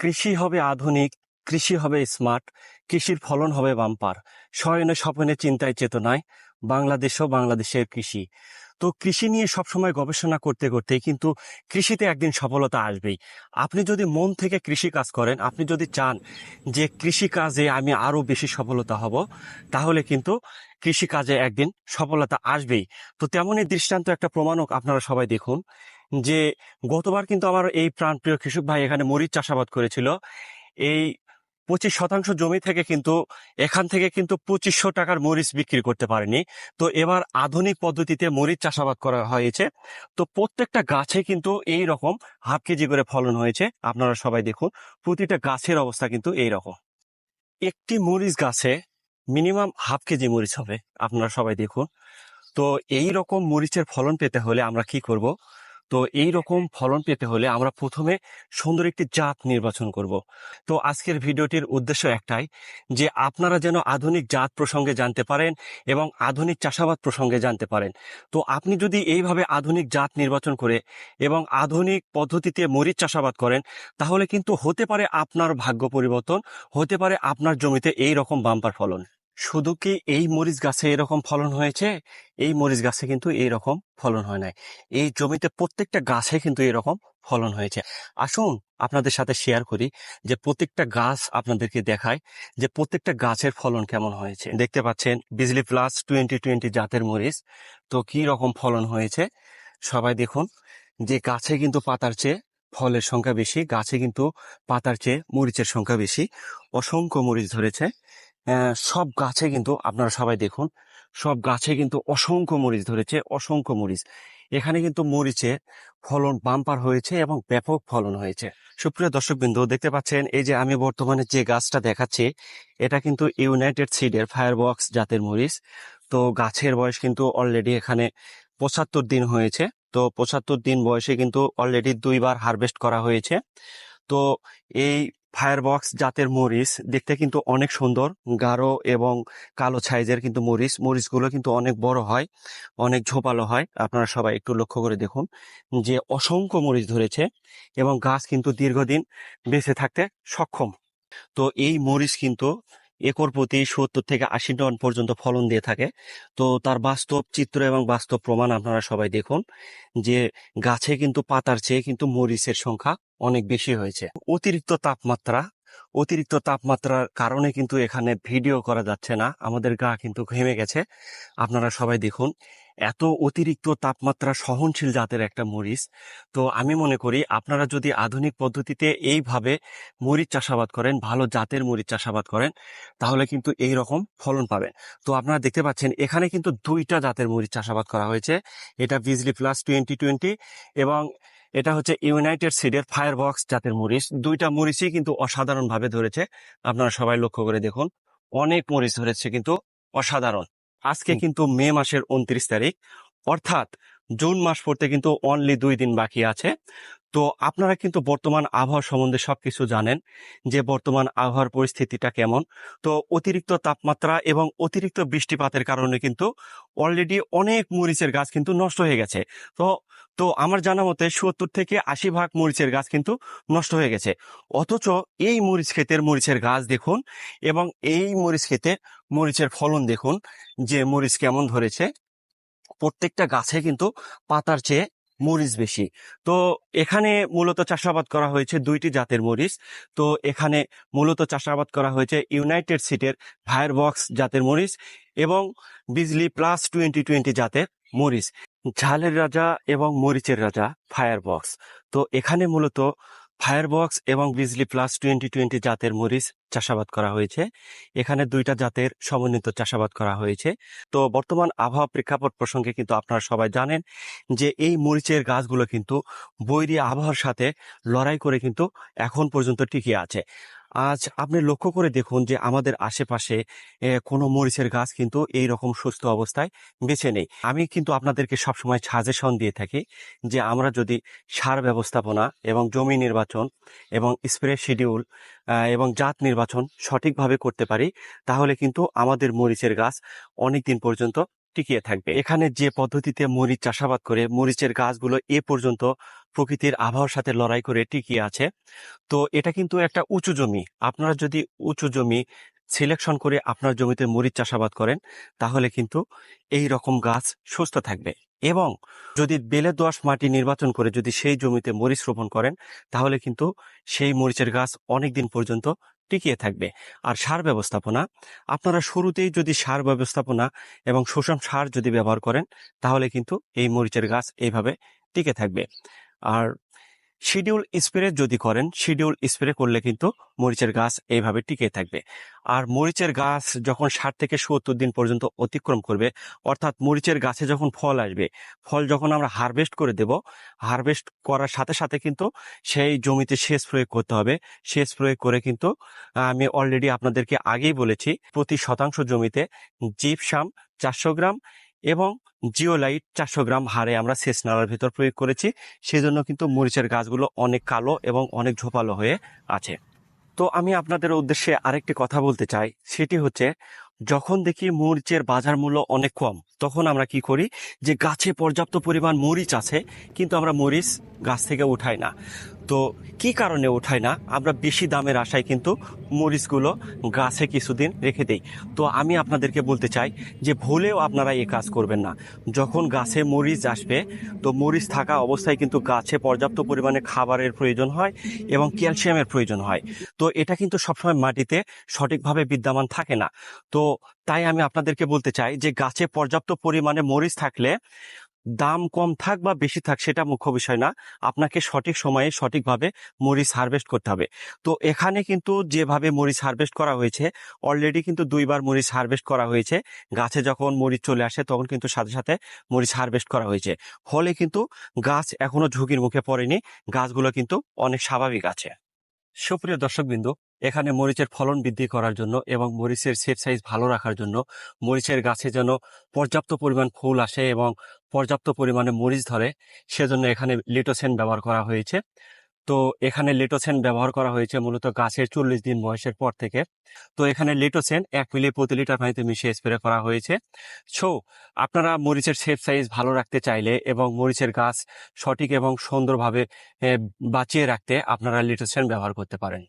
কৃষি হবে আধুনিক, কৃষি হবে স্মার্ট, কৃষির ফলন হবে বাম্পার। শয়নে স্বপনে চিন্তায় চেতনায় বাংলাদেশ ও বাংলাদেশের কৃষি। তো কৃষি নিয়ে সবসময় গবেষণা করতে করতে কিন্তু কৃষিতে একদিন সফলতা আসবেই। আপনি যদি মন থেকে কৃষি কাজ করেন, আপনি যদি চান যে কৃষি কাজে আমি আরও বেশি সফলতা হব, তাহলে কিন্তু কৃষি কাজে একদিন সফলতা আসবেই। তো তেমনই দৃষ্টান্ত একটা প্রমাণক আপনারা সবাই দেখুন যে গতবার কিন্তু আমার এই প্রাণপ্রিয় কৃষক ভাই এখানে মরিচ চাষাবাদ করেছিল। এই পঁচিশ শতাংশ জমি থেকে কিন্তু এখান থেকে কিন্তু পঁচিশশো টাকার মরিচ বিক্রি করতে পারেনি। তো এবার আধুনিক পদ্ধতিতে মরিচ চাষাবাদ করা হয়েছে। তো প্রত্যেকটা গাছে কিন্তু এই রকম হাফ কেজি করে ফলন হয়েছে। আপনারা সবাই দেখুন, প্রতিটা গাছের অবস্থা কিন্তু এই রকম। একটি মরিচ গাছে মিনিমাম হাফ কেজি মরিচ হবে, আপনারা সবাই দেখুন। তো এই রকম মরিচের ফলন পেতে হলে আমরা কি করব? তো এই রকম ফলন পেতে হলে আমরা প্রথমে সুন্দর একটি জাত নির্বাচন করব। তো আজকের ভিডিওটির উদ্দেশ্য একটাই যে আপনারা যেন আধুনিক জাত প্রসঙ্গে জানতে পারেন এবং আধুনিক চাষাবাদ প্রসঙ্গে জানতে পারেন। তো আপনি যদি এইভাবে আধুনিক জাত নির্বাচন করে এবং আধুনিক পদ্ধতিতে মরিচ চাষাবাদ করেন, তাহলে কিন্তু হতে পারে আপনার ভাগ্য পরিবর্তন, হতে পারে আপনার জমিতে এই রকম বাম্পার ফলন। শুধু কি এই মরিচ গাছে এরকম ফলন হয়েছে? এই মরিচ গাছে কিন্তু এই রকম ফলন হয় নাই। এই জমিতে প্রত্যেকটা গাছে কিন্তু এরকম ফলন হয়েছে। আসুন আপনাদের সাথে শেয়ার করি যে প্রত্যেকটা গাছ আপনাদেরকে দেখায় যে প্রত্যেকটা গাছের ফলন কেমন হয়েছে। দেখতে পাচ্ছেন বিজলি প্লাস টোয়েন্টি টোয়েন্টি জাতের মরিচ। তো কি রকম ফলন হয়েছে? সবাই দেখুন, যে গাছে কিন্তু পাতার চেয়ে ফলের সংখ্যা বেশি, গাছে কিন্তু পাতার চেয়ে মরিচের সংখ্যা বেশি। অসংখ্য মরিচ ধরেছে। সব গাছে কিন্তু আপনারা সবাই দেখুন, সব গাছে কিন্তু অসংখ্য মরিচ ধরেছে, অসংখ্য মরিচ। এখানে কিন্তু মরিচে ফলন বাম্পার হয়েছে এবং ব্যাপক ফলন হয়েছে। সুপ্রিয় দর্শকবৃন্দ, দেখতে পাচ্ছেন, এই যে আমি বর্তমানে যে গাছটা দেখাচ্ছি, এটা কিন্তু ইউনাইটেড সিডের ফায়ারবক্স জাতের মরিচ। তো গাছের বয়স কিন্তু অলরেডি এখানে পঁচাত্তর দিন হয়েছে। তো পঁচাত্তর দিন বয়সে কিন্তু অলরেডি দুইবার হারভেস্ট করা হয়েছে। তো এই ফায়ারবক্স জাতের মরিচ দেখতে কিন্তু অনেক সুন্দর, গাঢ় এবং কালো সাইজের কিন্তু মরিচ। মরিচগুলো কিন্তু অনেক বড় হয়, অনেক ঝোপালো হয়। আপনারা সবাই একটু লক্ষ্য করে দেখুন যে অসংখ্য মরিচ ধরেছে এবং গাছ কিন্তু দীর্ঘদিন বেঁচে থাকতে সক্ষম। তো এই মরিচ কিন্তু একর প্রতি সত্তর থেকে আশি টন পর্যন্ত ফলন দিয়ে থাকে। তো তার বাস্তব চিত্র এবং বাস্তব প্রমাণ আপনারা সবাই দেখুন যে গাছে কিন্তু পাতার চেয়ে কিন্তু মরিচের সংখ্যা অনেক বেশি হয়েছে। অতিরিক্ত তাপমাত্রা, অতিরিক্ত তাপমাত্রার কারণে কিন্তু এখানে ভিডিও করা যাচ্ছে না। আমাদের গা কিন্তু ঘেমে গেছে। আপনারা সবাই দেখুন, এত অতিরিক্ত তাপমাত্রা সহনশীল জাতের একটা মরিচ। তো আমি মনে করি, আপনারা যদি আধুনিক পদ্ধতিতে এইভাবে মরিচ চাষাবাদ করেন, ভালো জাতের মরিচ চাষাবাদ করেন, তাহলে কিন্তু এই রকম ফলন পাবেন। তো আপনারা দেখতে পাচ্ছেন, এখানে কিন্তু দুইটা জাতের মরিচ চাষাবাদ করা হয়েছে। এটা বিজলি প্লাস টোয়েন্টি টোয়েন্টি এবং এটা হচ্ছে ইউনাইটেড সিডের ফায়ারবক্স জাতের মরিচ। দুইটা মরিচই কিন্তু অসাধারণভাবে ধরেছে। আপনারা সবাই লক্ষ্য করে দেখুন অনেক মরিচ ধরেছে কিন্তু অসাধারণ। আজকে কিন্তু মে মাসের উনত্রিশ তারিখ। অর্থাৎ জুন মাস পড়তে কিন্তু অনলি দুই দিন বাকি আছে। তো আপনারা কিন্তু বর্তমান আবহাওয়া সম্বন্ধে সবকিছু জানেন যে বর্তমান আবহাওয়ার পরিস্থিতিটা কেমন। তো অতিরিক্ত তাপমাত্রা এবং অতিরিক্ত বৃষ্টিপাতের কারণে কিন্তু অলরেডি অনেক মরিচের গাছ কিন্তু নষ্ট হয়ে গেছে। তো তো আমার জানা মতে সত্তর থেকে আশি ভাগ মরিচের গাছ কিন্তু নষ্ট হয়ে গেছে। অথচ এই মরিচ ক্ষেতের মরিচের গাছ দেখুন এবং এই মরিচ ক্ষেতে মরিচের ফলন দেখুন যে মরিচ কেমন ধরেছে। প্রত্যেকটা গাছে কিন্তু পাতার চেয়ে মরিচ বেশি। তো এখানে মূলত চাষাবাদ করা হয়েছে দুইটি জাতের মরিচ। তো এখানে মূলত চাষাবাদ করা হয়েছে ইউনাইটেড সিটের ফায়ারবক্স জাতের মরিচ এবং বিজলি প্লাস টোয়েন্টি টোয়েন্টি জাতের মরিচ। ঝালের রাজা এবং মরিচের রাজা ফায়ারবক্স তো এখানে মূলত ফায়ারবক্স এবং বিজলি প্লাস টোয়েন্টি টোয়েন্টি জাতের মরিচ চাষাবাদ করা হয়েছে। এখানে দুইটা জাতের সমন্বিত চাষাবাদ করা হয়েছে। তো বর্তমান আবহাওয়া প্রেক্ষাপট প্রসঙ্গে কিন্তু আপনারা সবাই জানেন যে এই মরিচের গাছগুলো কিন্তু বৈরী আবহাওয়ার সাথে লড়াই করে কিন্তু এখন পর্যন্ত টিকে আছে। আজ আপনি লক্ষ্য করে দেখুন যে আমাদের আশেপাশে কোনো মরিচের গাছ কিন্তু এই রকম সুস্থ অবস্থায় বেছে নেই। আমি কিন্তু আপনাদেরকে সবসময় সাজেশন দিয়ে থাকি যে আমরা যদি সার ব্যবস্থাপনা এবং জমি নির্বাচন এবং স্প্রে শিডিউল এবং জাত নির্বাচন সঠিকভাবে করতে পারি, তাহলে কিন্তু আমাদের মরিচের গাছ অনেক দিন পর্যন্ত টিকিয়ে থাকবে। এখানে যে পদ্ধতিতে মরিচ চাষাবাদ করে মরিচের গাছগুলো এ পর্যন্ত প্রকৃতির আবহাওয়ার সাথে লড়াই করে টিকিয়ে আছে, তো এটা কিন্তু একটা উঁচু জমি। আপনারা যদি উঁচু জমি সিলেকশন করে আপনার জমিতে মরিচ চাষাবাদ করেন, তাহলে কিন্তু এই রকম গাছ সুস্থ থাকবে। এবং যদি বেলে দোআঁশ মাটি নির্বাচন করে যদি সেই জমিতে মরিচ রোপণ করেন, তাহলে কিন্তু সেই মরিচের গাছ অনেক দিন পর্যন্ত টিকিয়ে থাকবে। আর সার ব্যবস্থাপনা, আপনারা শুরুতেই যদি সার ব্যবস্থাপনা এবং শোষণ সার যদি ব্যবহার করেন, তাহলে কিন্তু এই মরিচের গাছ এইভাবে টিকে থাকবে। আর শিডিউল স্প্রে যদি করেন শিডিউল স্প্রে করলে কিন্তু মরিচের গাছ এইভাবে টিকে থাকবে। আর মরিচের গাছ যখন ষাট থেকে সত্তর দিন পর্যন্ত অতিক্রম করবে, অর্থাৎ মরিচের গাছে যখন ফল আসবে, ফল যখন আমরা হারভেস্ট করে দেব হারভেস্ট করার সাথে সাথে কিন্তু সেই জমিতে সেচ প্রয়োগ করতে হবে। সেচ প্রয়োগ করে কিন্তু আমি অলরেডি আপনাদেরকে আগেই বলেছি, প্রতি শতাংশ জমিতে জিপসাম চারশো গ্রাম এবং জিওলাইট চারশো গ্রাম হারে আমরা সেচ নালার ভিতর প্রয়োগ করেছি। সেজন্য কিন্তু মরিচের গাছগুলো অনেক কালো এবং অনেক ঝোপালো হয়ে আছে। তো আমি আপনাদের উদ্দেশ্যে আরেকটি কথা বলতে চাই। সেটি হচ্ছে, যখন দেখি মরিচের বাজার মূল্য অনেক কম তখন আমরা কি করি? যে গাছে পর্যাপ্ত পরিমাণ মরিচ আছে, কিন্তু আমরা মরিচ গাছ থেকে উঠাই না। তো কি কারণে উঠাই না? আমরা বেশি দামের আশায় কিন্তু মরিচগুলো গাছে কিছুদিন রেখে দেই। তো আমি আপনাদেরকে বলতে চাই যে ভুলেও আপনারা এ কাজ করবেন না। যখন গাছে মরিচ আসবে, তো মরিচ থাকা অবস্থায় কিন্তু গাছে পর্যাপ্ত পরিমাণে খাবারের প্রয়োজন হয় এবং ক্যালসিয়ামের প্রয়োজন হয়। তো এটা কিন্তু সবসময় মাটিতে সঠিকভাবে বিদ্যমান থাকে না। তো তাই আমি আপনাদেরকে বলতে চাই যে গাছে পর্যাপ্ত পরিমাণে মরিচ থাকলে দাম কম থাক বা বেশি থাক সেটা মুখ্য বিষয় না। আপনাকে সঠিক সময়ে সঠিকভাবে মরিচ হারভেস্ট করতে হবে। তো এখানে কিন্তু যেভাবে মরিচ হারভেস্ট করা হয়েছে অলরেডি কিন্তু দুইবার মরিচ হারভেস্ট করা হয়েছে। গাছে যখন মরিচ চলে আসে তখন কিন্তু সাথে সাথে মরিচ হারভেস্ট করা হয়েছে। ফলে কিন্তু গাছ এখনও ঝুঁকির মুখে পড়েনি। গাছগুলো কিন্তু অনেক স্বাভাবিক আছে। সুপ্রিয় দর্শকবিন্দু এখানে মরিচের ফলন বৃদ্ধি করার জন্য এবং মরিচের সেট সাইজ ভালো রাখার জন্য মরিচের গাছে যেন পর্যাপ্ত পরিমাণ ফুল আসে এবং পর্যাপ্ত পরিমাণে মরিচ ধরে, সেজন্য এখানে লিটোসেন ব্যবহার করা হয়েছে। তো এখানে লিটোসেন ব্যবহার করা হয়েছে মূলত গাছের চল্লিশ দিন বয়সের পর থেকে। তো এখানে লিটোসেন এক মিলি প্রতি লিটার পানিতে মিশিয়ে স্প্রে করা হয়েছে। সো আপনারা মরিচের শেপ সাইজ ভালো রাখতে চাইলে এবং মরিচের গাছ সঠিক এবং সুন্দরভাবে বাঁচিয়ে রাখতে আপনারা লিটোসেন ব্যবহার করতে পারেন।